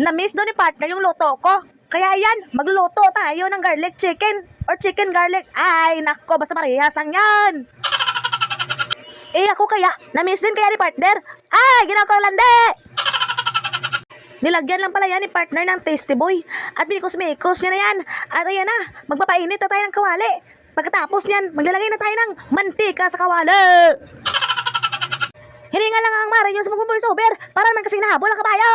Na-miss daw ni partner yung luto ko. Kaya yan, magluto tayo ng garlic chicken or chicken garlic. Ay, nako, basta parehas lang yan. Eh ako kaya, na-miss din kaya ni partner. Ay, ginawa ko lande. Nilagyan lang pala yan ni partner ng tasty boy. At binikos-mikos niya na yan. At ayan na, magpapainit na tayo ng kawali. Pagkatapos niyan, maglalagay na tayo ng mantika sa kawali. Hininga lang ang mare niyo sa mag-voice over para naman kasing nahabol ang kabayo.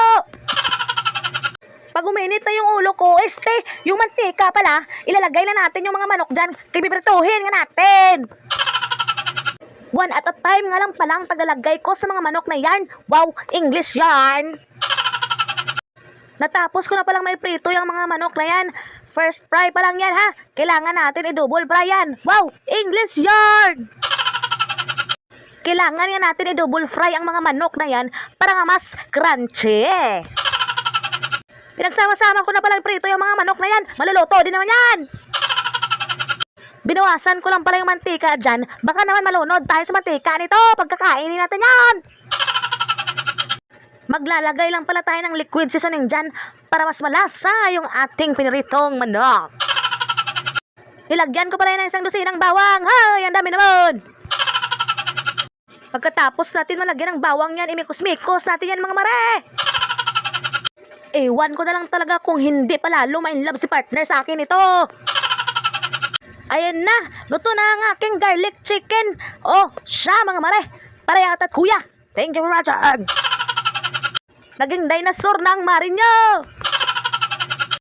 Pag uminit na yung ulo ko, este, yung mantika pala, ilalagay na natin yung mga manok dyan, kay piprituhin nga natin. One at a time nga lang palang tagalagay ko sa mga manok na yan. Wow, English yan. Natapos ko na palang may prito yung mga manok na yan. First fry pa lang yan ha. Kailangan natin i-double fry yan. Wow, English yarn! Kailangan nga natin i-double fry ang mga manok na yan para nga mas crunchy. Pinagsama-sama ko na palang prito yung mga manok na yan. Maluluto din naman yan. Binawasan ko lang pala yung mantika dyan. Baka naman malunod tayo sa mantika nito. Pagkakainin natin yan. Maglalagay lang pala tayo ng liquid seasoning dyan para mas malasa yung ating piniritong manok. Nilagyan ko pala ng isang dusinang bawang. Hay, ang dami naman. Pagkatapos natin malagyan ng bawang yan, imikos-mikos natin yan mga mare. Ewan ko na lang talaga kung hindi pa lalo ma love si partner sa akin ito. Ayan na, luto na ang aking garlic chicken. Oh, siya mga mare. Parehas at kuya. Thank you very much. Naging dinosaur na ang mare.